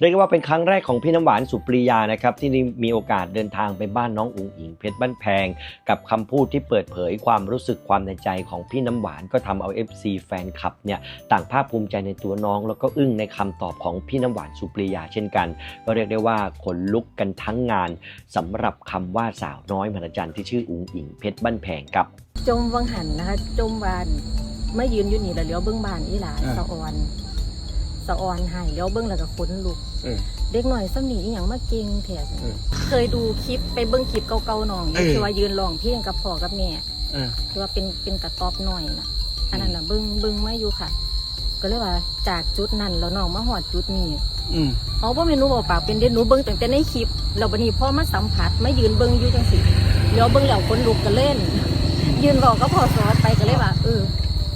เรียกได้ว่าเป็นครั้งแรกของพี่น้ำหวานสุปรียานะครับที่ได้มีโอกาสเดินทางไปบ้านน้องอุ๋งอิงเพชรบ้านแพง กับคำพูดที่เปิดเผยความรู้สึกความในใจของพี่น้ำหวานก็ทำเอา FC แฟนคลับเนี่ยต่างภาคภูมิใจในตัวน้อง แล้วก็อึ้งในคำตอบของพี่น้ำหวานสุปรียาเช่นกัน ก็เรียกได้ว่าขนลุกกันทั้งงานสำหรับคำว่าสาวน้อยมหัศจรรย์ที่ชื่ออุ๋งอิงเพชรบ้านแพงครับ จมวังหันนะคะ จมวานไม่ยืนอยู่นี่แล้วเลี้ยวเบิ้งบานอีหลาอ่า สะออน สะออนใหายเลี้ยวเบิ้งแล้วก็ขนลุก เออ เด็กหน่อยสำนีอหย่างมาเก่งแถเออเคยดูคลิปไปเบิ้งคลิปเก่าๆหน่องเออ ที่ว่ายืนร้องเพลงกับพ่อกับแม่ เออ ที่ว่าเป็นเป็นกระต๊อบหน่อยนะอันนั้นน่ะเบิ้งเบิ้งมาอยู่ค่ะ ก็เลยว่าจากจุดนั้นแล้วน้องมาหอดจุดนี้อืมเอาว่าเมนูบอกปากเป็นเด่นหนูเบิ้งตั้งแต่ในคลิปแล้วบันนี้พ่อมาสัมผัสมายืนเบิ้งอยู่จังสิเลี้ยวเบิ้งแล้วคนลุกก็เล่น ยืนบอกก็พอสอนไปก็เลยว่าเออ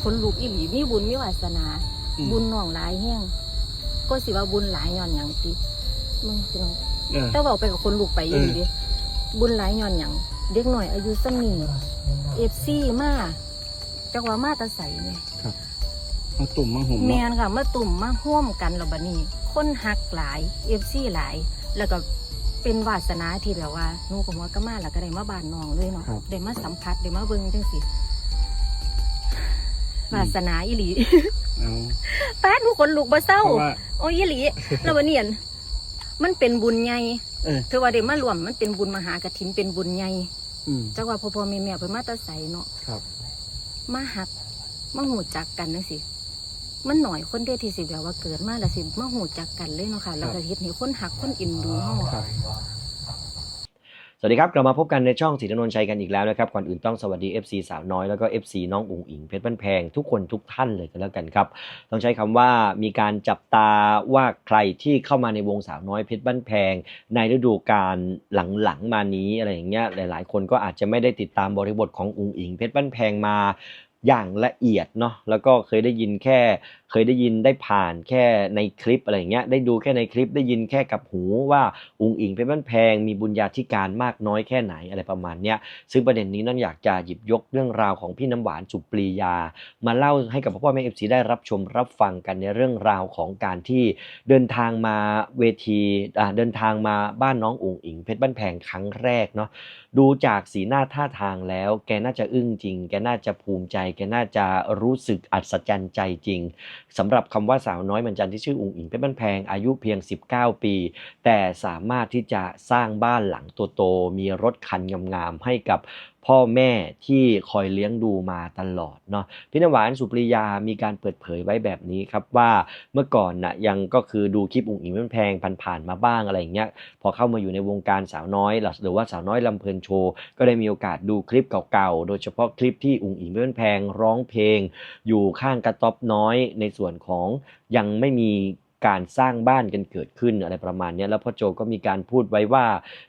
คนลุกอีหลีมีบุญมีวาสนา อืมบุญหน่องหลายแห้ง ก็สิว่าบุญหลายย้อนหยังติมึงพี่น้องเออ แต่บอกไปกับคนลุกไปอีหลีดิบุญหลายย้อนหยังเด็กหน่อยอายุสักนี่เอฟซีมาจักว่ามาแตะใสเนี่ย มาตุ่มมาหุ่มแมเนาะนค่ะมาตุ่มมาห่วมกันแล้วบัดนี้ คนหักหลายเอฟซีหลาย แล้วก็เป็นวาสนาที่แบบว่าหนูกับว่าก็มาแล้วก็ได้มาบ้านน้องเลยเนาะได้มาสัมผัสได้มาเบิ่งจังสิวาสนาอีหลีเอา ป้าดหนูคนลุกบ่เศร้าเพราะว่าโอ้ยอีหลีแล้ววันนี้อั่นมันเป็นบุญใหญ่เออเธอว่าได้มารวมมันเป็นบุญมหากฐินเป็นบุญใหญ่อืมจักว่าพ่อพ่อแม่แม่เพิ่นมาแตะใสเนาะครับมาหักมาหูจักกันจังสิมันหน่อยคนเดียวที่สิแบบว่าเกิดมาแล้วสิมาหูจักกันเลยเนาะค่ะแล้วก็เฮ็ดให้คนหักคนอินดูเฮาครับ สวัสดีครับกลับมาพบกันในช่องสีนนนชัยกันอีกแล้วนะครับก่อนอื่นต้องสวัสดี FC สาวน้อยแล้วก็ FC น้องอุ๋งอิงเพชรบ้านแพงทุกคนทุกท่านเลยกันแล้วกันครับต้องใช้คำว่ามีการจับตาว่าใครที่เข้ามาในวงสาวน้อยเพชรบ้านแพง ในฤดูกาลหลังๆมานี้อะไรอย่างเงี้ยหลาย ๆ คนก็อาจจะไม่ได้ติดตามบริบทของอุ๋งอิงเพชรบ้านแพงมา อย่างละเอียดเนาะแล้วก็เคยได้ยินแค่ เคยได้ยินได้ผ่านแค่ในคลิปอะไรเงี้ยได้ดูแค่ในคลิปได้ยินแค่กับหูว่าอุงอิงเพชรบ้านแพง มีบุญญาธิการมากน้อยแค่ไหนอะไรประมาณเนี้ยซึ่งประเด็นนี้นั่นอยากจะหยิบยกเรื่องราวของพี่น้ำหวานสุปรียา มาเล่าให้กับพ่อแม่เอฟซีได้รับชมรับฟังกันในเรื่องราวของการที่เดินทางมาเวทีเดินทางมาบ้านน้องอุงอิงเพชรบ้านแพงครั้งแรกเนาะดูจากสีหน้าท่าทางแล้ว แกน่าจะอึ้งจริง แกน่าจะภูมิใจแกน่าจะรู้สึกอัศจรรย์ใจจริงสำหรับคำว่าสาวน้อยมันจันที่ชื่ออุ๋งอิงเพชรบ้านแพงอายุเพียง 19 ปี แต่สามารถที่จะสร้างบ้านหลังโตๆมีรถคันงามๆให้กับ พ่อแม่ที่คอยเลี้ยงดูมาตลอดเนาะพี่นำหวานสุปริยามีการเปิดเผยไว้แบบนี้ครับว่าเมื่อก่อนน่ะยังก็คือดูคลิปอุ๋งอิงเพชรบ้านแพงผ่านๆมาบ้างอะไรอย่างเงี้ยพอเข้ามาอยู่ในวงการสาวน้อยหรือว่าสาวน้อยลำเพลินโชว์ก็ได้มีโอกาสดูคลิปเก่าๆ โดยเฉพาะคลิปที่อุ๋งอิงเพื่อนแพงร้องเพลง อยู่ข้างกระต๊อบน้อยในส่วนของยังไม่มี การสร้างบ้านกันเกิดขึ้นอะไรประมาณนี้แล้วพ่อโจก็มีการพูดไว้ว่า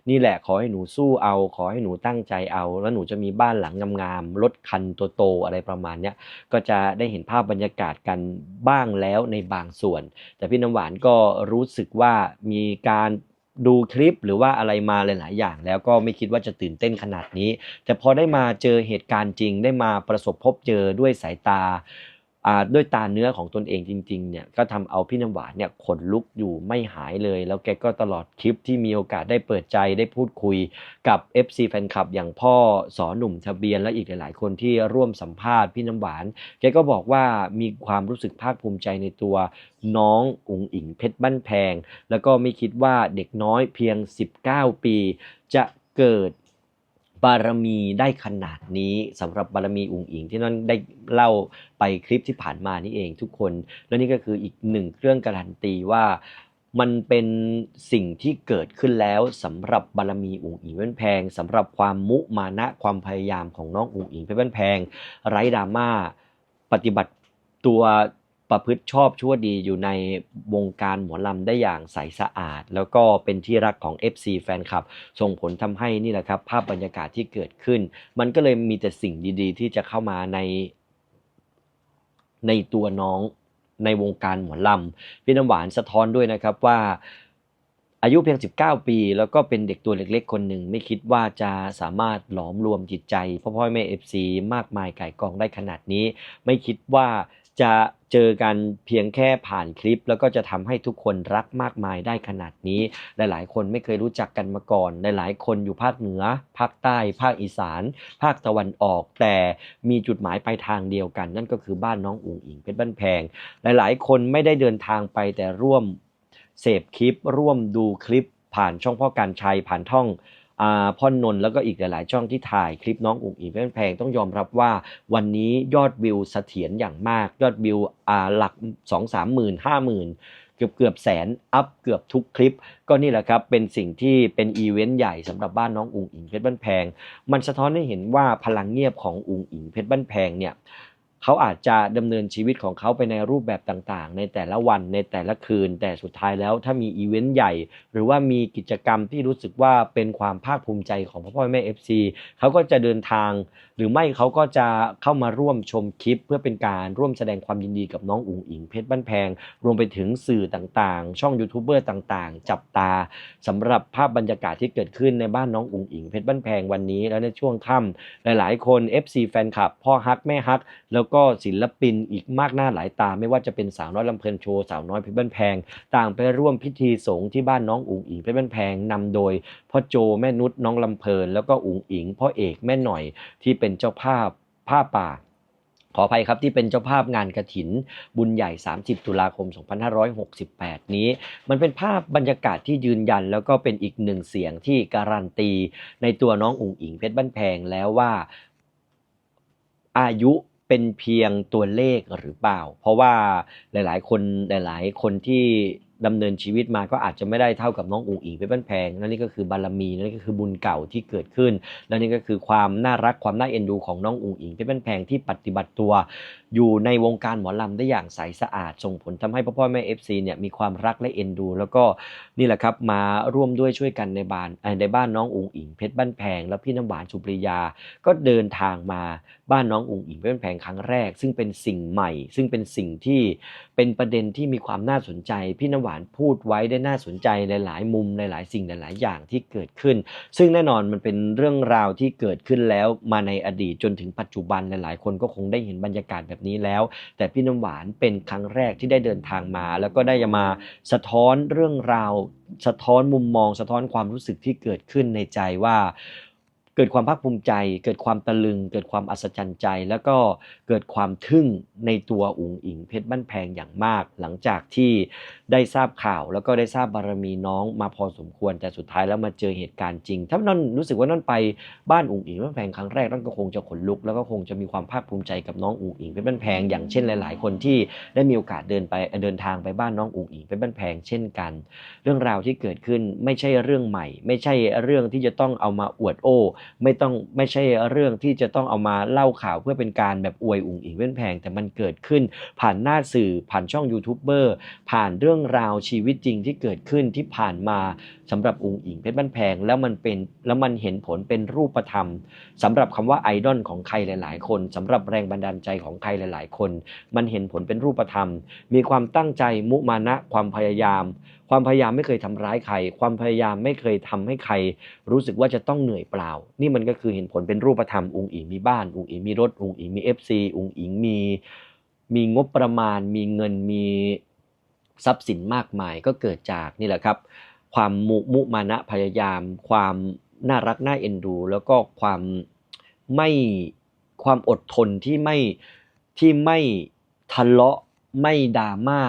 นี่แหละขอให้หนูสู้เอา ขอให้หนูตั้งใจเอา แล้วหนูจะมีบ้านหลังงามๆรถคันโตๆอะไรประมาณนี้ก็จะได้เห็นภาพบรรยากาศกันบ้างแล้วในบางส่วน แต่พี่น้ำหวานก็รู้สึกว่ามีการดูคลิปหรือว่าอะไรมาหลาย ๆ อย่าง แล้วก็ไม่คิดว่าจะตื่นเต้นขนาดนี้ แต่พอได้มาเจอเหตุการณ์จริง ได้มาประสบพบเจอด้วยสายตา ด้วยตาเนื้อของตนเองจริงๆเนี่ยก็ทำเอาพี่น้ำหวานเนี่ยขนลุกอยู่ไม่หายเลย แล้วแกก็ตลอดคลิปที่มีโอกาสได้เปิดใจได้พูดคุยกับ FC แฟนคลับอย่างพ่อสอนหนุ่มทะเบียนและอีกหลาย ๆ คนที่ร่วมสัมภาษณ์พี่น้ำหวาน แกก็บอกว่ามีความรู้สึกภาคภูมิใจในตัวน้องอุ๋งอิงเพชรบ้านแพง แล้วก็ไม่คิดว่าเด็กน้อยเพียง 19 ปี จะเกิด บารมีได้ขนาดนี้สำหรับบารมีอุ๋งอิงที่นั่นได้เล่าไปคลิปที่ผ่านมานี่เองทุกคน และนี่ก็คืออีกหนึ่งเครื่องการันตีว่ามันเป็นสิ่งที่เกิดขึ้นแล้วสำหรับบารมีอุ๋งอิงเพชรบ้านแพงสำหรับความมุมานะความพยายามของน้องอุ๋งอิงเพชรบ้านแพง ไร้ดราม่าปฏิบัติตัว ประพฤติชอบชั่วดีอยู่ในวงการหมอลำได้อย่างใสสะอาด แล้วก็เป็นที่รักของ FC แฟนคลับ ส่งผลทำให้นี่แหละครับ ภาพบรรยากาศที่เกิดขึ้น มันก็เลยมีแต่สิ่งดีๆ ที่จะเข้ามาใน ในตัวน้องในวงการหมอลำพี่น้ำหวานสะท้อนด้วยนะครับว่าอายุเพียง 19 ปี แล้วก็เป็นเด็กตัวเล็กๆ คนหนึ่ง ไม่คิดว่าจะสามารถหลอมรวมจิตใจพ่อพ่อแม่เอฟซีมากมายไก่กองได้ขนาดนี้ ไม่คิดว่า จะเจอกันเพียงแค่ผ่านคลิป แล้วก็จะทำให้ทุกคนรักมากมายได้ขนาดนี้ หลาย ๆ คนไม่เคยรู้จักกันมาก่อน หลาย ๆ คนอยู่ภาคเหนือ ภาคใต้ ภาคอีสาน ภาคตะวันออก แต่มีจุดหมายปลายทางเดียวกัน นั่นก็คือบ้านน้องอุ๋งอิงเพชรบ้านแพง หลาย ๆ คนไม่ได้เดินทางไปแต่ร่วมเสพคลิป ร่วมดูคลิปผ่านช่องพ่อการชัยผ่านท่อง พ่อนนท์แล้วก็อีกหลาย ๆ ช่องที่ถ่ายคลิปน้องอุ๋งอิงเพชรบ้านแพงต้องยอมรับว่าวันนี้ยอดวิวเสถียรอย่างมาก ยอดวิวหลัก 2 3หมื่นห้าหมื่นเกือบเกือบแสนอัพเกือบทุกคลิป ก็นี่แหละครับเป็นสิ่งที่เป็นอีเวนต์ใหญ่สำหรับบ้านน้องอุ๋งอิงเพชรบ้านแพง มันสะท้อนให้เห็นว่าพลังเงียบของอุ๋งอิงเพชรบ้านแพงเนี่ย เขาอาจจะดำเนินชีวิตของเขาไปในรูปแบบต่างๆ ในแต่ละวันในแต่ละคืน แต่สุดท้ายแล้วถ้ามีอีเวนต์ใหญ่ หรือว่ามีกิจกรรมที่รู้สึกว่าเป็นความภาคภูมิใจของพ่อพ่อแม่เอฟซีเขาก็จะเดินทาง หรือไม่เขาก็จะเข้ามาร่วมชมคลิป เพื่อเป็นการร่วมแสดงความยินดีกับน้องอุ๋งอิงเพชรบ้านแพง รวมไปถึงสื่อต่างๆ ช่องยูทูบเบอร์ต่างๆ จับตาสำหรับภาพบรรยากาศที่เกิดขึ้นในบ้านน้องอุ๋งอิงเพชรบ้านแพงวันนี้ แล้วในช่วงค่ำหลายๆ คน FC แฟนคลับพ่อฮักแม่ฮักแล้วก็ศิลปินอีกมากหน้าหลายตา ไม่ว่าจะเป็นสาวน้อยลำเพลินโชว์สาวน้อยเพชรบ้านแพง ต่างไปร่วมพิธีสงฆ์ที่บ้านน้องอุ๋งอิงเพชรบ้านแพงนำโดยพ่อโจแม่นุชน้องลำเพลิน แล้วก็อุ๋งอิงพ่อเอกแม่หน่อยที่เป็นเจ้าภาพผ้าป่าขออภัยครับที่เป็นเจ้าภาพงานกระถิน บุญใหญ่ 30 ตุลาคม 2568 นี้ มันเป็นภาพบรรยากาศที่ยืนยัน แล้วก็เป็นอีกหนึ่งเสียงที่การันตี ในตัวน้องอุ๋งอิงเพชรบ้านแพงแล้วว่าอายุ เป็นเพียงตัวเลขหรือเปล่า เพราะว่าหลาย ๆ คนหลาย ๆ คนที่ดำเนินชีวิตมาก็อาจจะไม่ได้เท่ากับน้องอุ๋งอิงเพชรบ้านแพงนั่นนี่ก็คือบารมีนั่นก็คือบุญเก่าที่เกิดขึ้น และนี่ก็คือความน่ารักความน่าเอ็นดูของน้องอุ๋งอิงเพชรบ้านแพงที่ปฏิบัติตัว อยู่ในวงการหมอลำได้อย่างใสสะอาดส่งผลทำให้พ่อพ่อแม่ FC เนี่ยมีความรักและเอ็นดู แล้วก็นี่แหละครับมาร่วมด้วยช่วยกันในบ้านในบ้านน้องอุ๋งอิงเพชรบ้านแพง แล้วพี่น้ำหวานสุปริยาก็เดินทางมา บ้านน้องอุ๋งอิงเพชรบ้านแพงครั้งแรก ซึ่งเป็นสิ่งใหม่ ซึ่งเป็นสิ่งที่เป็นประเด็นที่มีความน่าสนใจ พี่น้ำหวานพูดไว้ได้น่าสนใจหลายมุมหลายสิ่งหลายๆอย่างที่เกิดขึ้น ซึ่งแน่นอนมันเป็นเรื่องราวที่เกิดขึ้นแล้วมาในอดีตจนถึงปัจจุบันหลายๆ คนก็คงได้เห็นบรรยากาศแบบนี้แล้ว แต่พี่น้ำหวานเป็นครั้งแรกที่ได้เดินทางมา แล้วก็ได้มาสะท้อนเรื่องราว สะท้อนมุมมอง สะท้อนความรู้สึกที่เกิดขึ้นในใจว่า กิดความภาคภูมิใจ เกิดความตะลึง เกิดความอัศจรรย์ใจ แล้วก็เกิดความทึ่งในตัวอุ๋งอิงเพชรบ้านแพงอย่างมาก หลังจากที่ ได้ทราบข่าว แล้วก็ได้ทราบบารมีน้องมาพอสมควร แต่สุดท้ายแล้วมาเจอเหตุการณ์จริง ถ้านั่นรู้สึกว่านั่นไปบ้านอุ๋งอิงเพชรบ้านแพงครั้งแรกนั่นก็คงจะขนลุก แล้วก็คงจะมีความภาคภูมิใจกับน้องอุ๋งอิงเพชรบ้านแพงอย่างเช่นหลาย ๆ คนที่ได้มีโอกาสเดินไปเดินทางไปบ้านน้องอุ๋งอิงเพชรบ้านแพงเช่นกัน เรื่องราวที่เกิดขึ้นไม่ใช่เรื่องใหม่ ไม่ใช่เรื่องที่จะต้องเอามาอวดโอ้ ไม่ต้องไม่ใช่เรื่องที่จะต้องเอามาเล่าข่าวเพื่อเป็นการแบบอวยอุ๋งอิงเว้นแพงแต่มันเกิดขึ้น ผ่านหน้าสื่อผ่านช่องยูทูบเบอร์ผ่านเรื่องราวชีวิตจริงที่เกิดขึ้นที่ผ่านมาสำหรับอุ๋งอิงเพชรบ้านแพง แล้วมันเป็นแล้วมันเห็นผลเป็นรูปธรรมสำหรับคำว่าไอดอลของใครหลาย ๆ คนสำหรับแรงบันดาลใจของใครหลาย ๆ คน มันเห็นผลเป็นรูปธรรม มีความตั้งใจมุมานะความพยายาม ความพยายามไม่เคยทำร้ายใคร ความพยายามไม่เคยทำให้ใคร รู้สึกว่าจะต้องเหนื่อยเปล่า นี่มันก็คือเห็นผลเป็นรูปธรรมอุงอิงมีบ้านอุงอิงมีรถอุงอิงมี FC อุงอิงมีมีงบประมาณมีเงินมี ทรัพย์สินมากมายก็เกิดจากนี่แหละครับ ความมุมุมานะพยายาม ความน่ารักน่าเอ็นดู แล้วก็ความไม่ความอดทนที่ไม่ที่ไม่ทะเลาะไม่ดราม่า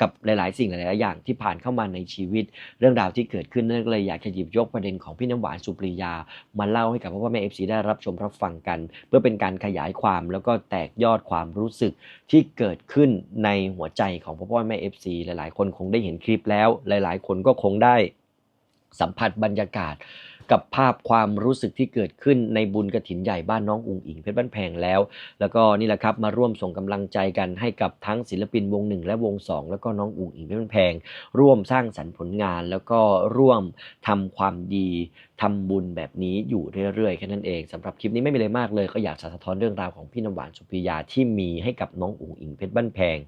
กับหลาย ๆ สิ่งหลายๆอย่างที่ผ่านเข้ามาในชีวิต เรื่องราวที่เกิดขึ้นนั่นก็เลยอยากจะหยิบยกประเด็นของพี่น้ำหวานสุปริยา มาเล่าให้กับพ่อพ่อแม่เอฟซีได้รับชมรับฟังกัน เพื่อเป็นการขยายความแล้วก็แตกยอดความรู้สึกที่เกิดขึ้นในหัวใจของพ่อพ่อแม่เอฟซีหลาย ๆ คนคงได้เห็นคลิปแล้ว หลาย ๆ คนก็คงได้สัมผัสบรรยากาศ กับภาพความรู้สึกที่เกิดขึ้นในบุญกระถินใหญ่บ้านน้องอุงอิงเพชรบ้านแพงแล้ว แล้วก็นี่แหละครับมาร่วมส่งกำลังใจกันให้กับทั้งศิลปินวงหนึ่งและวงสองแล้วก็น้องอุงอิงเพชรบ้านแพง ร่วมสร้างสรรค์ผลงานแล้วก็ร่วมทำความดี ทำบุญแบบนี้อยู่เรื่อยๆแค่นั้นเองสำหรับคลิปนี้ไม่มีอะไรมากเลย ก็อยากสะท้อนเรื่องราวของพี่น้ำหวานสุปริยาที่มีให้กับน้องอุงอิงเพชรบ้านแพง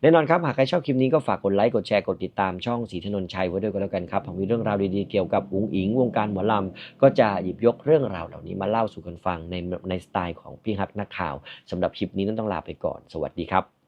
แน่นอนครับหากใครชอบคลิปนี้ก็ฝากกดไลค์กดแชร์กดติดตามช่องสีถนนชัยไว้ด้วยก็แล้วกันครับผมมีเรื่องราวดีๆเกี่ยวกับอุ๋งอิง วงการหมอลำก็จะหยิบยกเรื่องราวเหล่านี้มาเล่าสู่กันฟังในในสไตล์ของพี่ฮักนักข่าวสำหรับคลิปนี้นั้นต้องลาไปก่อน สวัสดีครับ